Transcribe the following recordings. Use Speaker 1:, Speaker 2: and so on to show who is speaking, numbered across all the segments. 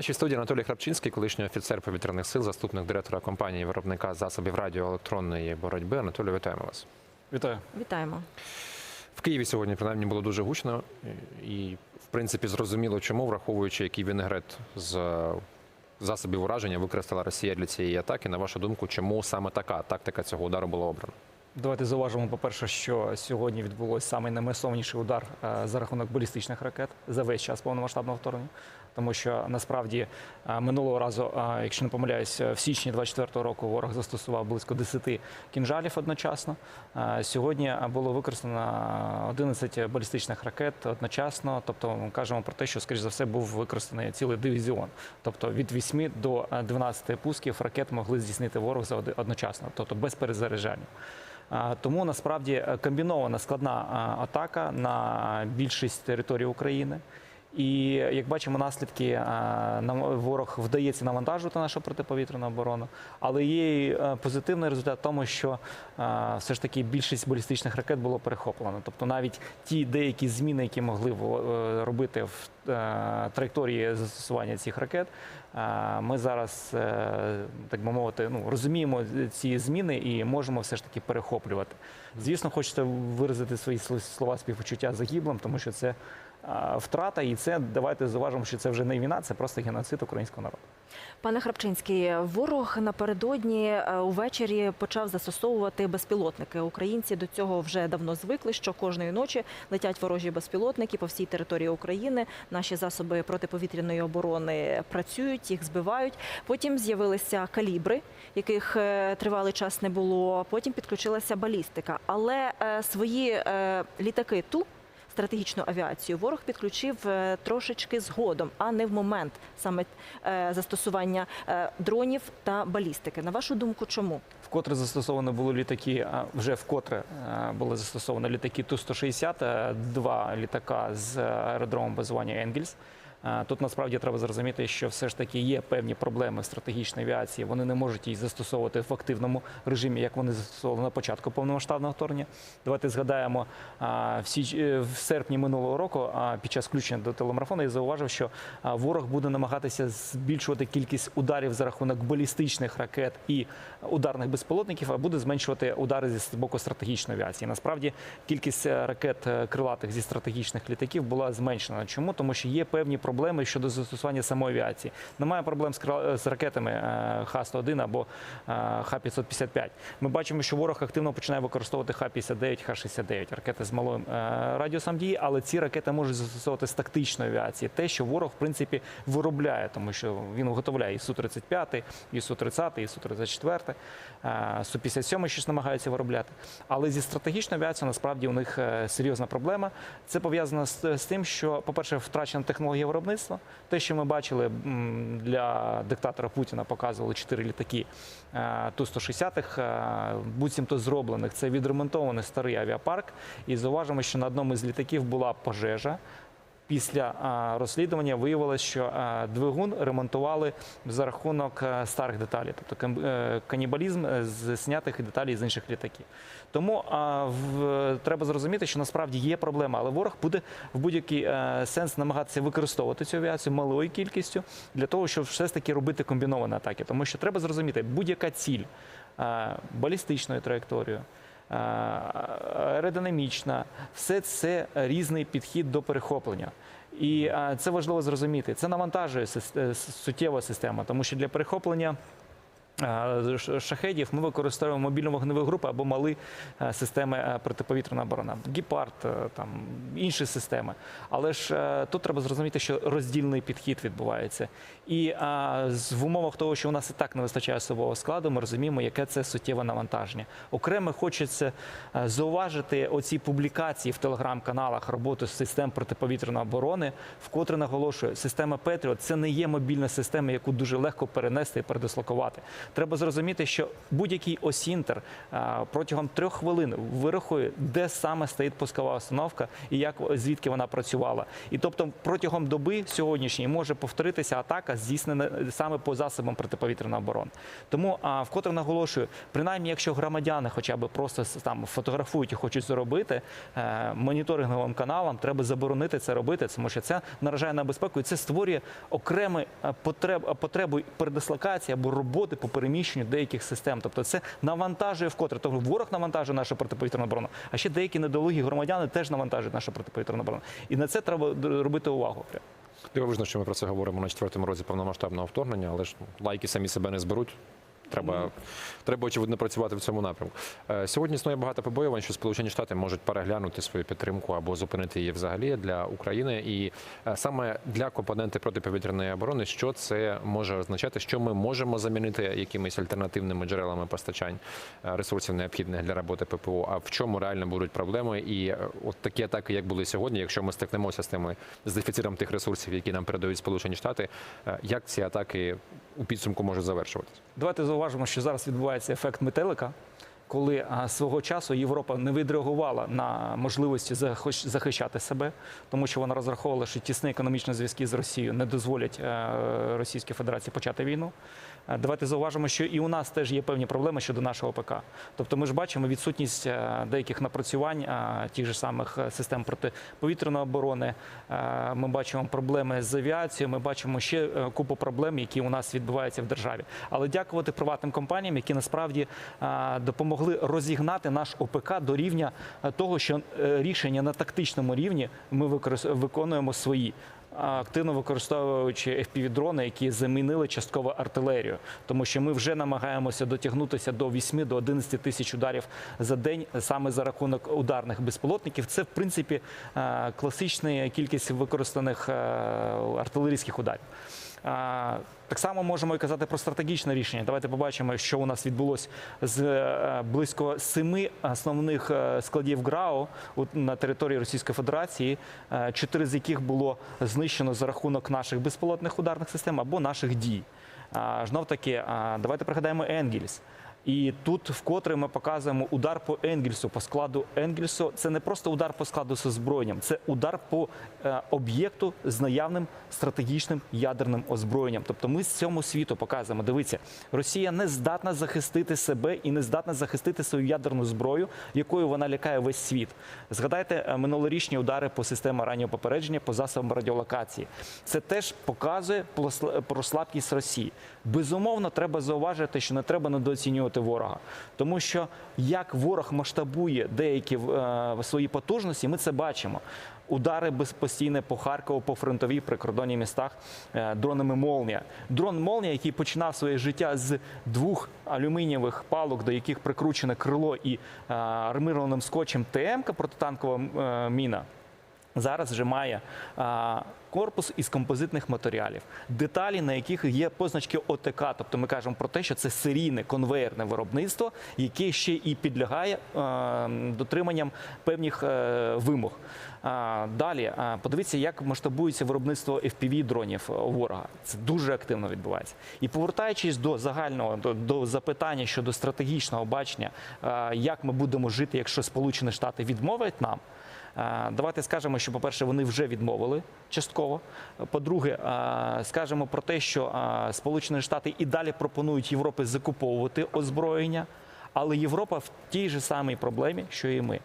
Speaker 1: Нашій студії Анатолій Храпчинський, колишній офіцер повітряних сил, заступник директора компанії виробника засобів радіоелектронної боротьби. Анатолій, вітаємо вас.
Speaker 2: Вітаю.
Speaker 3: Вітаємо.
Speaker 1: В Києві сьогодні принаймні було дуже гучно і, в принципі, зрозуміло, чому, враховуючи, який вінегрет з засобів ураження використала Росія для цієї атаки. На вашу думку, чому саме така тактика цього удару була обрана?
Speaker 2: Давайте зауважимо, по-перше, що сьогодні відбулось саме наймасовніший удар е, за рахунок балістичних ракет за весь час повномасштабного вторгнення. Тому що насправді е, минулого разу, е, якщо не помиляюсь, в січні 24-го року ворог застосував близько 10 кінжалів одночасно. Е, Сьогодні було використано 11 балістичних ракет одночасно. Тобто ми кажемо про те, що, скоріш за все, був використаний цілий дивізіон. Тобто від 8 до е, 12 пусків ракет могли здійснити ворог одночасно, тобто без перезаряджання. Тому насправді е, комбінована складна атака на більшість території України. І як бачимо, наслідки нам ворог вдається навантажувати нашу протиповітряну оборону, але є і е, позитивний результат в тому, що все ж таки більшість балістичних ракет було перехоплено. Тобто навіть ті деякі зміни, які могли е, робити в е, траєкторії застосування цих ракет, е, ми зараз, е, так би мовити, ну розуміємо ці зміни і можемо все ж таки перехоплювати. Звісно, хочеться виразити свої слова співчуття загиблим, тому що це е, втрата, і це давайте зауважимо, що це вже не війна, це просто геноцид українського народу.
Speaker 3: Пане Храпчинський, ворог напередодні е, увечері почав застосовувати безпілотники. Українці до цього вже давно звикли, що кожної ночі летять ворожі безпілотники по всій території України. Наші засоби протиповітряної оборони працюють, їх збивають. Потім з'явилися калібри, яких е, тривалий час не було. Потім підключилася балістика. Але е, свої літаки ту. Стратегічну авіацію ворог підключив е, трошечки згодом, а не в момент саме е, застосування е, дронів та балістики. На вашу думку, чому?
Speaker 2: Вкотре застосовані були літаки, вже вкотре були застосовані літаки Ту-160, е, два літака з аеродрому базування Енгельс. Тут насправді треба зрозуміти, що все ж таки є певні проблеми в стратегічній авіації. Вони не можуть її застосовувати в активному режимі, як вони застосовували на початку повномасштабного вторгнення. Давайте згадаємо е, в серпні минулого року, під час включення до телемарафону, я зауважив, що ворог буде намагатися збільшувати кількість ударів за рахунок балістичних ракет і ударних безпілотників, а буде зменшувати удари зі боку стратегічної авіації. Насправді кількість е, ракет е, крилатих зі стратегічних літаків була зменшена. Чому? Тому що є певні проблеми щодо застосування самої авіації. Немає проблем з, ракетами е, Х-101 або е, Х-555. Ми бачимо, що ворог активно починає використовувати Х-59, Х-69, ракети з малим е, радіусом дії, але ці ракети можуть застосовувати з тактичної авіації. Те, що ворог в принципі виробляє, тому що він виготовляє і Су-35, і Су-30, і Су-34, е, Су-57 щось намагаються виробляти. Але зі стратегічною авіацією насправді у них серйозна проблема. Це пов'язано з, тим, що, по-перше, втрачена технологія виробництва. Те, що ми бачили для диктатора Путіна, показували чотири літаки е, Ту-160-х, е, буцімто зроблених. Це відремонтований старий авіапарк. І зауважимо, що на одному з літаків була пожежа. Після розслідування виявилось, що двигун ремонтували за рахунок старих деталей, тобто е, канібалізм е, з знятих деталей з інших літаків. Тому треба зрозуміти, що насправді є проблема, але ворог буде в будь-який е, сенс намагатися використовувати цю авіацію малою кількістю для того, щоб все ж таки робити комбіновані атаки. Тому що треба зрозуміти, будь-яка ціль балістичною траєкторією. Е, Аеродинамічна, все це різний підхід до перехоплення. І е, це важливо зрозуміти. Це навантажує е, суттєва система, тому що для перехоплення. Шахедів ми використовуємо мобільну вогневу групу або мали е, системи е, протиповітряної оборони. Гепард, е, там інші системи. Але ж тут треба зрозуміти, що роздільний підхід відбувається. І з- в умовах того, що у нас і так не вистачає особового складу, ми розуміємо, яке це суттєве навантаження. Окремо хочеться зауважити оці публікації в телеграм-каналах роботи систем протиповітряної оборони, вкотре наголошую, система Петріот це не є мобільна система, яку дуже легко перенести і передислокувати. Треба зрозуміти, що будь-який осінтер протягом трьох хвилин вирахує, де саме стоїть пускова установка і як звідки вона працювала. І тобто протягом доби сьогоднішньої може повторитися атака, здійснена саме по засобам протиповітряної оборони. Тому а, вкотре наголошую, принаймні, якщо громадяни хоча б просто там фотографують і хочуть зробити е, моніторинговим каналам, треба заборонити це робити, тому що це наражає на безпеку і це створює окремі е, потреб, потребу передислокації або роботи по переміщенню деяких систем. Тобто це навантажує вкотре. Тобто ворог навантажує нашу протиповітряну оборону, а ще деякі недолугі громадяни теж навантажують нашу протиповітряну оборону. І на це треба робити увагу.
Speaker 1: Дивовижно, що ми про це говоримо на четвертому році повномасштабного вторгнення, але ж лайки самі себе не зберуть. Треба, треба очевидно працювати в цьому напрямку. Е, Сьогодні існує багато побоювань, що Сполучені Штати можуть переглянути свою підтримку або зупинити її взагалі для України. І е, саме для компоненти протиповітряної оборони, що це може означати, що ми можемо замінити якимись альтернативними джерелами постачань е, ресурсів необхідних для роботи ППО. А в чому реально будуть проблеми? І от такі атаки, як були сьогодні, якщо ми стикнемося з тими з дефіцитом тих ресурсів, які нам передають Сполучені Штати, як ці атаки у підсумку можуть завершуватися?
Speaker 2: Давайте зауважимо, що зараз відбувається ефект метелика. Коли свого часу Європа не відреагувала на можливості захищ- захищати себе, тому що вона розраховувала, що тісні економічні зв'язки з Росією не дозволять е, Російській Федерації почати війну. Е, Давайте зауважимо, що і у нас теж є певні проблеми щодо нашого ПК. Тобто, ми ж бачимо відсутність е, деяких напрацювань е, тих же самих систем протиповітряної оборони. Ми бачимо проблеми з авіацією. Ми бачимо ще купу проблем, які у нас відбуваються в державі. Але дякувати приватним компаніям, які насправді допомогли розігнати наш ОПК до рівня того, що рішення на тактичному рівні ми виконуємо свої. Активно використовуючи FPV-дрони, які замінили частково артилерію, тому що ми вже намагаємося дотягнутися до 8 до 11 тисяч ударів за день саме за рахунок ударних безпілотників. Це в принципі е, класична кількість використаних е, артилерійських ударів. Так само можемо і казати про стратегічне рішення. Давайте побачимо, що у нас відбулося з е, близько семи основних е, складів ГРАО на території Російської Федерації, е, чотири з яких було знищено за рахунок наших безпілотних ударних систем або наших дій. Знов таки, давайте пригадаємо Енгельс. І тут вкотре ми показуємо удар по Енгельсу, по складу Енгельсу. Це не просто удар по складу з озброєнням, це удар по е, об'єкту з наявним стратегічним ядерним озброєнням. Тобто ми з цьому світу показуємо. Дивіться, Росія не здатна захистити себе і не здатна захистити свою ядерну зброю, якою вона лякає весь світ. Згадайте е, минулорічні удари по системі раннього попередження, по засобам радіолокації. Це теж показує про слабкість Росії. Безумовно, треба зауважити, що не треба недооцінювати ворога, тому що як ворог масштабує деякі е, свої потужності, ми це бачимо. Удари безпостійне по Харкову, по фронтовій прикордонні містах е, дронами Молнія. Дрон Молнія, який починав своє життя з двох алюмінієвих палок, до яких прикручене крило і е, армированим скотчем ТМ, протитанкова міна. Зараз вже має а, корпус із композитних матеріалів, деталі, на яких є позначки ОТК. Тобто ми кажемо про те, що це серійне конвейерне виробництво, яке ще і підлягає а, дотриманням певних е, вимог. А, далі а, подивіться, як масштабується виробництво fpv дронів ворога. Це дуже активно відбувається. І повертаючись до загального до, до запитання щодо стратегічного бачення, а, як ми будемо жити, якщо Сполучені Штати відмовлять нам. Е, Давайте скажемо, що, по-перше, вони вже відмовили частково. По-друге, е, скажемо про те, що е, Сполучені Штати і далі пропонують Європі закуповувати озброєння, але Європа в тій же самій проблемі, що і ми.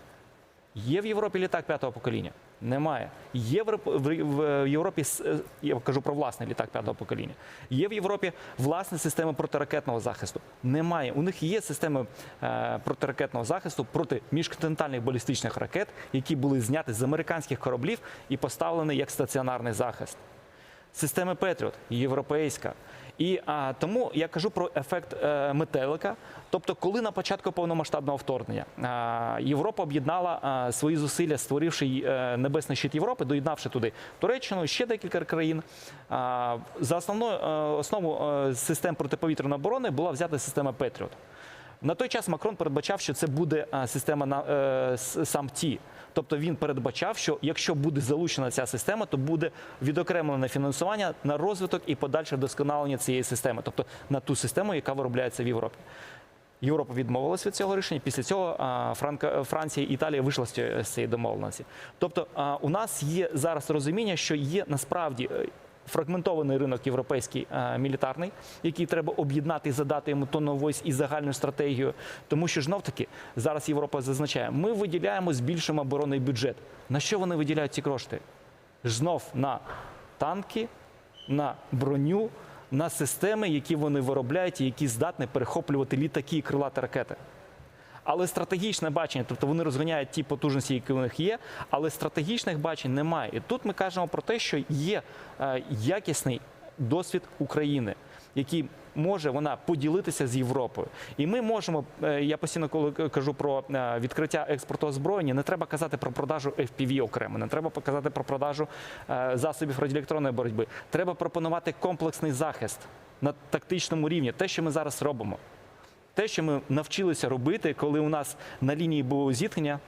Speaker 2: Є в Європі літак п'ятого покоління? Немає. Є в в Європі, е, я кажу про власний літак п'ятого покоління. Є в Європі власна система протиракетного захисту? Немає. У них є системи е, протиракетного захисту проти міжконтинентальних балістичних ракет, які були зняті з американських кораблів і поставлені як стаціонарний захист. Системи Петріот європейська. І а, тому я кажу про ефект е, метелика. Тобто, коли на початку повномасштабного вторгнення а, Європа об'єднала а, свої зусилля, створивши е, небесний щит Європи, доєднавши туди Туреччину, ще декілька країн. А, за основною е, основу е, систем протиповітряної оборони була взята система Петріот. На той час Макрон передбачав, що це буде система на е, сам ті. Тобто він передбачав, що якщо буде залучена ця система, то буде відокремлене фінансування на розвиток і подальше вдосконалення цієї системи, тобто на ту систему, яка виробляється в Європі. Європа відмовилася від цього рішення. Після цього Франка, Франція і Італія вийшла з цієї- домовленості. Тобто у нас є зараз розуміння, що є насправді е, фрагментований ринок європейський мілітарний, який треба об'єднати і задати йому тоновось і загальну стратегію. Тому що знов таки зараз Європа зазначає, ми виділяємо, збільшуємо оборонний бюджет. На що вони виділяють ці кошти? Знов на танки, на броню, на системи, які вони виробляють і які здатні перехоплювати літаки і крилаті ракети. Але стратегічне бачення, тобто вони розганяють ті потужності, які у них є, але стратегічних бачень немає. І тут ми кажемо про те, що є е, якісний досвід України, який може вона поділитися з Європою. І ми можемо, е, я постійно коли кажу про е, відкриття експорту озброєння, не треба казати про продажу FPV окремо, не треба казати про продажу засобів радіоелектронної боротьби. Треба пропонувати комплексний захист на тактичному рівні, те, що ми зараз робимо. Те, що ми навчилися робити, коли у нас на лінії було зіткнення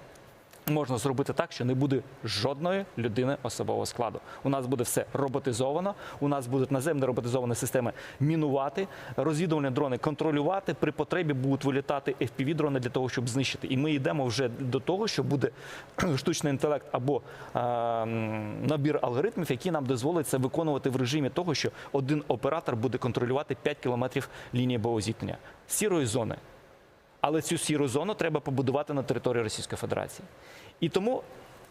Speaker 2: можна зробити так, що не буде жодної людини особового складу. У нас буде все роботизовано. У нас будуть наземні роботизовані системи мінувати, розвідувальні дрони контролювати. При потребі будуть вилітати fpv дрони для того, щоб знищити. І ми йдемо вже до того, що буде штучний інтелект або е, набір алгоритмів, які нам дозволять це виконувати в режимі того, що один оператор буде контролювати 5 кілометрів лінії бойового зіткнення сірої зони. Але цю сіру зону треба побудувати на території Російської Федерації. І тому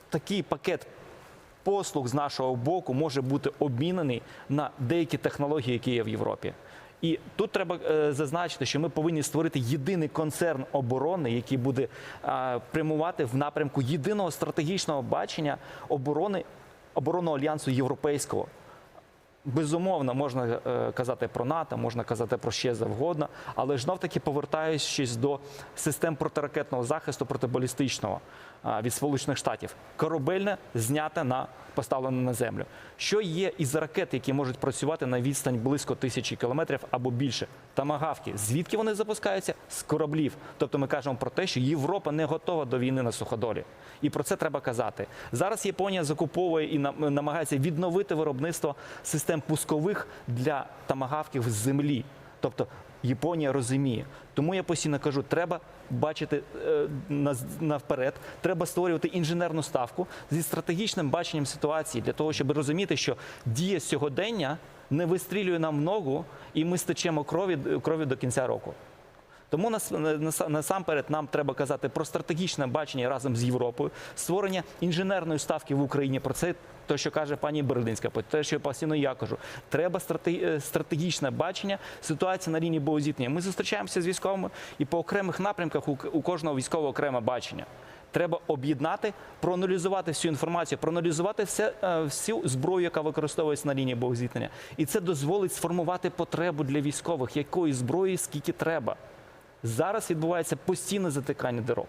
Speaker 2: такий пакет послуг з нашого боку може бути обмінений на деякі технології, які є в Європі. І тут треба е, зазначити, що ми повинні створити єдиний концерн оборони, який буде е, прямувати в напрямку єдиного стратегічного бачення оборони оборонного альянсу європейського. Безумовно, можна е, казати про НАТО, можна казати про ще завгодно, але знов таки повертаючись до систем протиракетного захисту протибалістичного від Сполучених Штатів. Корабельне зняте на поставлене на землю. Що є із ракет, які можуть працювати на відстань близько тисячі кілометрів або більше? Тамагавки. Звідки вони запускаються? З кораблів. Тобто ми кажемо про те, що Європа не готова до війни на суходолі. І про це треба казати. Зараз Японія закуповує і нам- намагається відновити виробництво систем пускових для тамагавків з землі. Тобто Японія розуміє. Тому я постійно кажу, треба бачити е, навперед, треба створювати інженерну ставку зі стратегічним баченням ситуації для того, щоб розуміти, що дія сьогодення не вистрілює нам ногу, і ми стечемо крові, крові до кінця року. Тому нас нас- насамперед нам треба казати про стратегічне бачення разом з Європою, створення інженерної ставки в Україні. Про це те, що каже пані Бердинська, про те, що постійно я кажу. Треба е, стратегічне бачення ситуації на лінії боєзіткнення. Ми зустрічаємося з військовими, і по окремих напрямках у, у кожного військового окреме бачення. Треба об'єднати, проаналізувати всю інформацію, проаналізувати все, е, всю зброю, яка використовується на лінії боєзіткнення. І це дозволить сформувати потребу для військових, якої зброї скільки треба. Зараз відбувається постійне затикання дорог.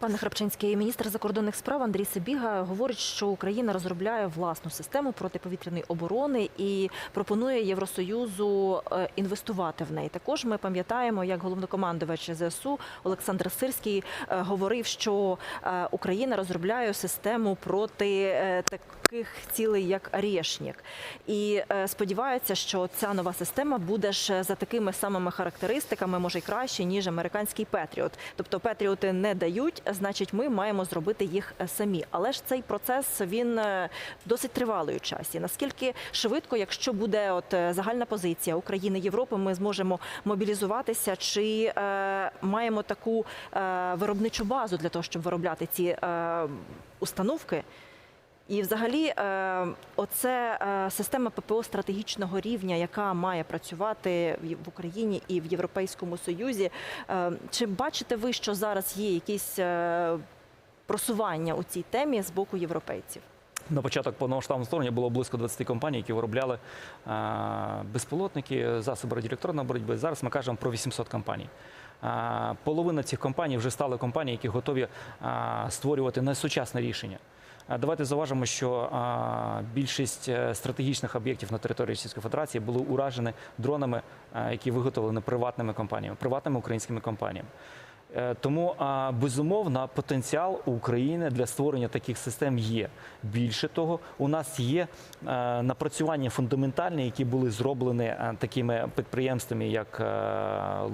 Speaker 3: Пане Храпчинський, міністр закордонних справ Андрій Сибіга говорить, що Україна розробляє власну систему протиповітряної оборони і пропонує Євросоюзу е, інвестувати в неї. Також ми пам'ятаємо, як головнокомандувач ЗСУ Олександр Сирський е, говорив, що е, Україна розробляє систему проти таких цілей, як Рєшнік. І сподівається, що ця нова система буде ж за такими самими характеристиками, може й краще, ніж американський Петріот. Тобто Петріоти не дають, значить, ми маємо зробити їх е, самі. Але ж цей процес він е, досить тривалий у часі. Наскільки швидко, якщо буде от е, загальна позиція України Європи, ми зможемо мобілізуватися, чи е, маємо таку е, виробничу базу для того, щоб виробляти ці е, установки? І, взагалі, е, оце е, система ППО стратегічного рівня, яка має працювати в Україні і в Європейському Союзі. Е, Чи бачите ви, що зараз є якісь просування у цій темі з боку європейців?
Speaker 2: На початок повномасштабного вторгнення було близько 20 компаній, які виробляли безпілотники, засоби радіоелектронної боротьби. Зараз ми кажемо про 800 компаній. Половина цих компаній вже стали компанії, які готові створювати найсучасне рішення. Е, Давайте зауважимо, що е, більшість е, стратегічних об'єктів на території Російської Федерації були уражені дронами, які виготовлені приватними компаніями, приватними українськими компаніями. Тому безумовно потенціал України для створення таких систем є. Більше того, у нас є напрацювання фундаментальні, які були зроблені такими підприємствами, як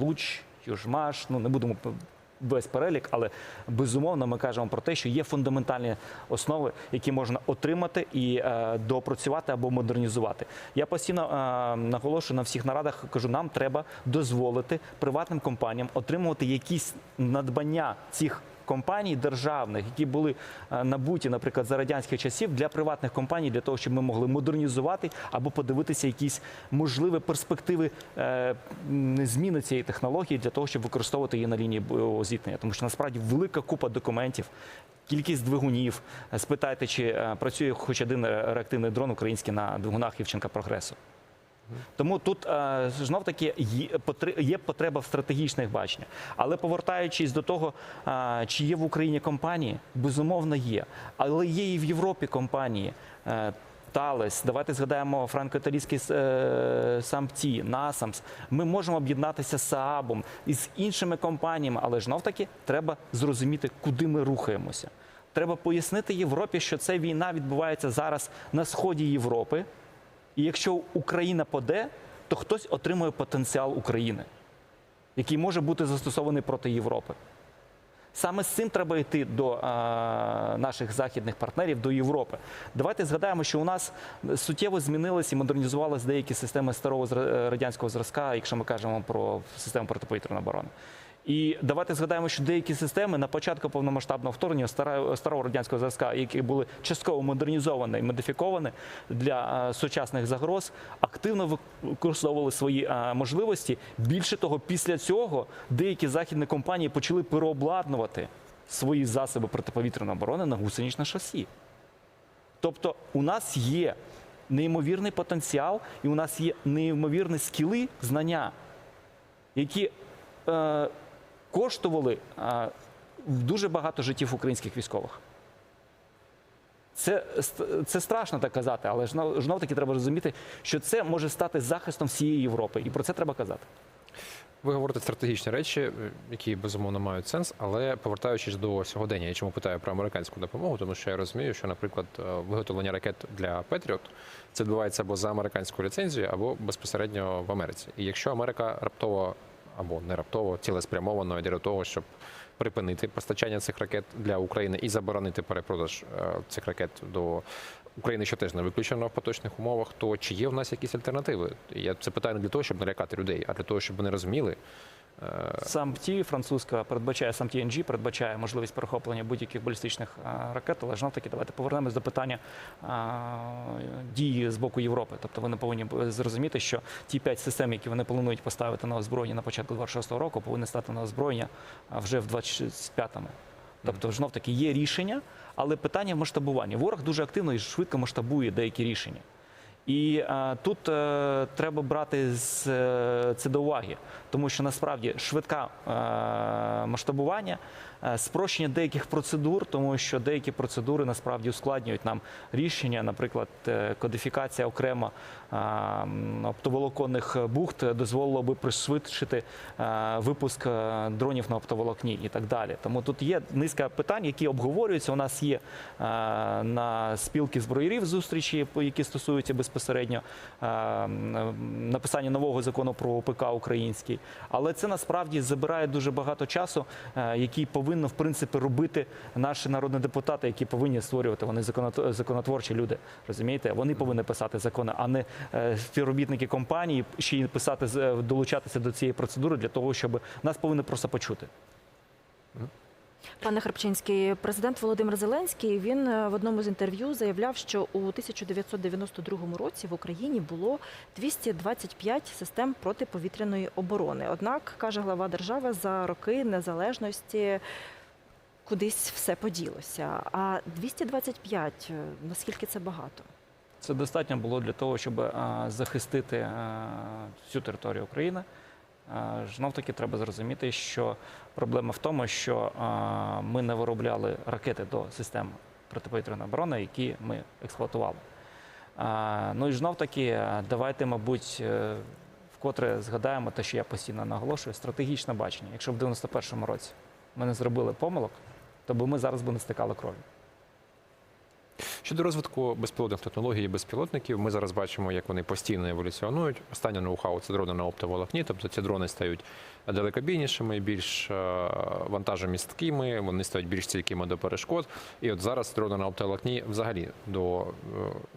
Speaker 2: Луч, Южмаш. Ну не будемо весь перелік, але безумовно ми кажемо про те, що є фундаментальні основи, які можна отримати і е, доопрацювати або модернізувати. Я постійно е, наголошую на всіх нарадах, кажу, нам треба дозволити приватним компаніям отримувати якісь надбання цих. Компаній державних, які були е, набуті, наприклад, за радянських часів для приватних компаній, для того, щоб ми могли модернізувати або подивитися якісь можливі перспективи е, зміни цієї технології для того, щоб використовувати її на лінії зіткнення. Тому що насправді велика купа документів, кількість двигунів. Е, Спитайте, чи працює хоч один реактивний дрон український на двигунах Євченка Прогресу. Тому тут е, знов таки є потреба в стратегічних баченнях. Але повертаючись до того, е, чи є в Україні компанії, безумовно є. Але є і в Європі компанії. Е, Талес, давайте згадаємо франко-італійський самці, Насамс. Ми можемо об'єднатися з Саабом і з іншими компаніями, але знов таки треба зрозуміти, куди ми рухаємося. Треба пояснити Європі, що ця війна відбувається зараз на сході Європи. І якщо Україна паде, то хтось отримує потенціал України, який може бути застосований проти Європи. Саме з цим треба йти до е, наших західних партнерів, до Європи. Давайте згадаємо, що у нас суттєво змінилися і модернізувалися деякі системи старого радянського зразка, якщо ми кажемо про систему протиповітряної оборони. І давайте згадаємо, що деякі системи на початку повномасштабного вторгнення старого радянського зразка, які були частково модернізовані і модифіковані для е, сучасних загроз, активно використовували свої е, можливості. Більше того, після цього деякі західні компанії почали переобладнувати свої засоби протиповітряної оборони на гусеничне шасі. Тобто у нас є неймовірний потенціал, і у нас є неймовірні скіли, знання, які е, коштували дуже багато життів українських військових. Це, це страшно так казати, але знов таки треба розуміти, що це може стати захистом всієї Європи, і про це треба казати.
Speaker 1: Ви говорите стратегічні речі, е, які безумовно мають сенс, але повертаючись до сьогодення, я чому питаю про американську допомогу, тому що я розумію, що, наприклад, е, виготовлення ракет для Петріот це відбувається або за американську ліцензію, або безпосередньо в Америці. І якщо Америка раптово або не раптово цілеспрямовано для того, щоб припинити постачання цих ракет для України і заборонити перепродаж е, цих ракет до України, що теж не виключено в поточних умовах, то чи є в нас якісь альтернативи? Я це питаю не для того, щоб налякати людей, а для того, щоб вони розуміли. Е,
Speaker 2: Сам ті французька передбачає сам TNG, передбачає можливість перехоплення будь-яких балістичних ракет, але знов таки давайте повернемось до питання а, дії з боку Європи. Тобто вони повинні зрозуміти, що ті п'ять систем, які вони планують поставити на озброєння на початку 26-го року, повинні стати на озброєння вже в 25-му. Тобто, знов таки є рішення, але питання в масштабуванні. Ворог дуже активно і швидко масштабує деякі рішення. І е, тут е, треба брати з, е, це до уваги, тому що насправді швидка е, масштабування, е, спрощення деяких процедур, тому що деякі процедури насправді ускладнюють нам рішення, наприклад, кодифікація окремо е, оптоволоконних бухт дозволило би пришвидшити е, випуск дронів на оптоволокні і так далі. Тому тут є низка питань, які обговорюються. У нас є е, на спілки зброярів зустрічі, які стосуються безпосередньо е, написання нового закону про ОПК український. Але це насправді забирає дуже багато часу, е, який повинно в принципі робити наші народні депутати, які повинні створювати. Вони законотворчі люди. Розумієте? Вони повинні писати закони, а не е, співробітники компанії ще й писати долучатися до цієї процедури для того, щоб нас повинні просто почути.
Speaker 3: Пане Храпчинський, президент Володимир Зеленський він е, в одному з інтерв'ю заявляв, що у 1992 році в Україні було 225 систем протиповітряної оборони. Однак, каже глава держави, за роки незалежності кудись все поділося. А 225, е, наскільки це багато?
Speaker 2: Це достатньо було для того, щоб е, захистити всю територію України. Знов таки треба зрозуміти, що проблема в тому, що е, ми не виробляли ракети до систем протиповітряної оборони, які ми експлуатували. Е, Ну і знов таки, е, давайте, мабуть, е, вкотре згадаємо те, що я постійно наголошую, стратегічне бачення. Якщо в 91-му році ми не зробили помилок, то би ми зараз би не стикали крові.
Speaker 1: Щодо розвитку безпілотних технологій і безпілотників, ми зараз бачимо, як вони постійно еволюціонують. Останнє ноу-хау це дрони на оптоволокні, тобто ці дрони стають далекобійнішими, більш е, вантажомісткими, вони стають більш стійкими до перешкод. І от зараз дрони на оптоволокні взагалі до е,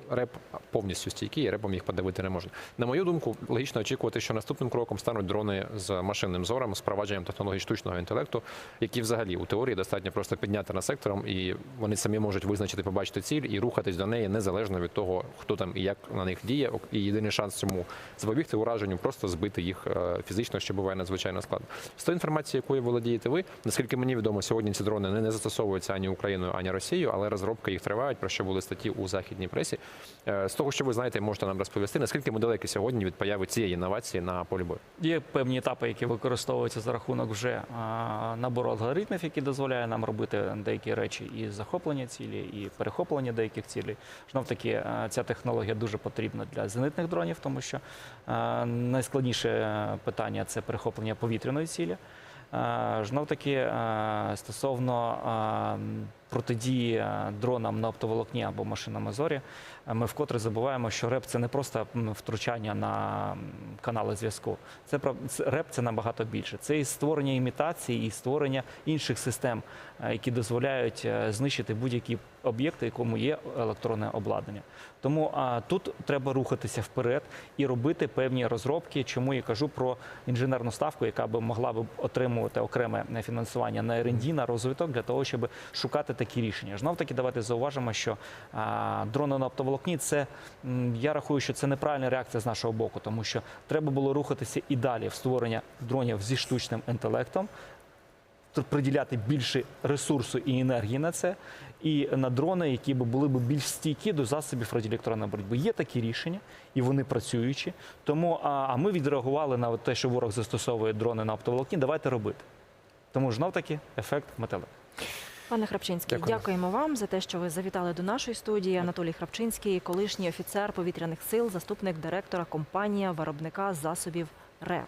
Speaker 1: реп повністю стійкі, і репом їх подавити не можна. На мою думку, логічно очікувати, що наступним кроком стануть дрони з машинним зором, з впровадженням технологій штучного інтелекту, які взагалі у теорії достатньо просто підняти на сектором, і вони самі можуть визначити, побачити ціль і рухатись до неї незалежно від того, хто там і як на них діє. І єдиний шанс цьому запобігти ураженню, просто збити їх е, фізично, що буває надзвичайно складно. З тої інформації, якою володієте ви, наскільки мені відомо, сьогодні ці дрони не, застосовуються ані Україною, ані Росією, але розробки їх тривають, про що були статті у західній пресі. Е, З того, що ви знаєте, можете нам розповісти, наскільки ми далекі сьогодні від появи цієї інновації на полі бою.
Speaker 2: Є певні етапи, які використовуються за рахунок вже набору алгоритмів, які дозволяє нам робити деякі речі і захоплення цілі, і перехоплення деяких цілей. Знов таки, ця технологія дуже потрібна для зенитних дронів, тому що найскладніше е, питання це перехоплення повітряної цілі. Жнов Знов таки е, стосовно е, м, протидії е, дронам на оптоволокні або машинному зорі, е, ми вкотре забуваємо, що РЕП це не просто втручання на канали зв'язку. Це РЕП це набагато більше. Це і створення імітації, і створення інших систем, е, які дозволяють знищити будь-які об'єкти, якому є електронне обладнання. Тому а, тут треба рухатися вперед і робити певні розробки. Чому я кажу про інженерну ставку, яка би могла б отримувати окреме фінансування на R&D, на розвиток для того, щоб шукати такі рішення. Знов таки давайте зауважимо, що дрони на оптоволокні це я рахую, що це неправильна реакція з нашого боку, тому що треба було рухатися і далі в створення дронів зі штучним інтелектом. Приділяти більше ресурсу і енергії на це, і на дрони, які б були б більш стійкі до засобів радіоелектронної боротьби. Є такі рішення, і вони працюючі. Тому а, а ми відреагували на те, що ворог застосовує дрони на оптоволокні. Давайте робити. Тому знов таки ефект метелика.
Speaker 3: Пане Храпчинський,
Speaker 1: Дякую.
Speaker 3: дякуємо вам за те, що ви завітали до нашої студії. Анатолій Храпчинський, колишній офіцер повітряних сил, заступник директора компанія виробника засобів РЕП.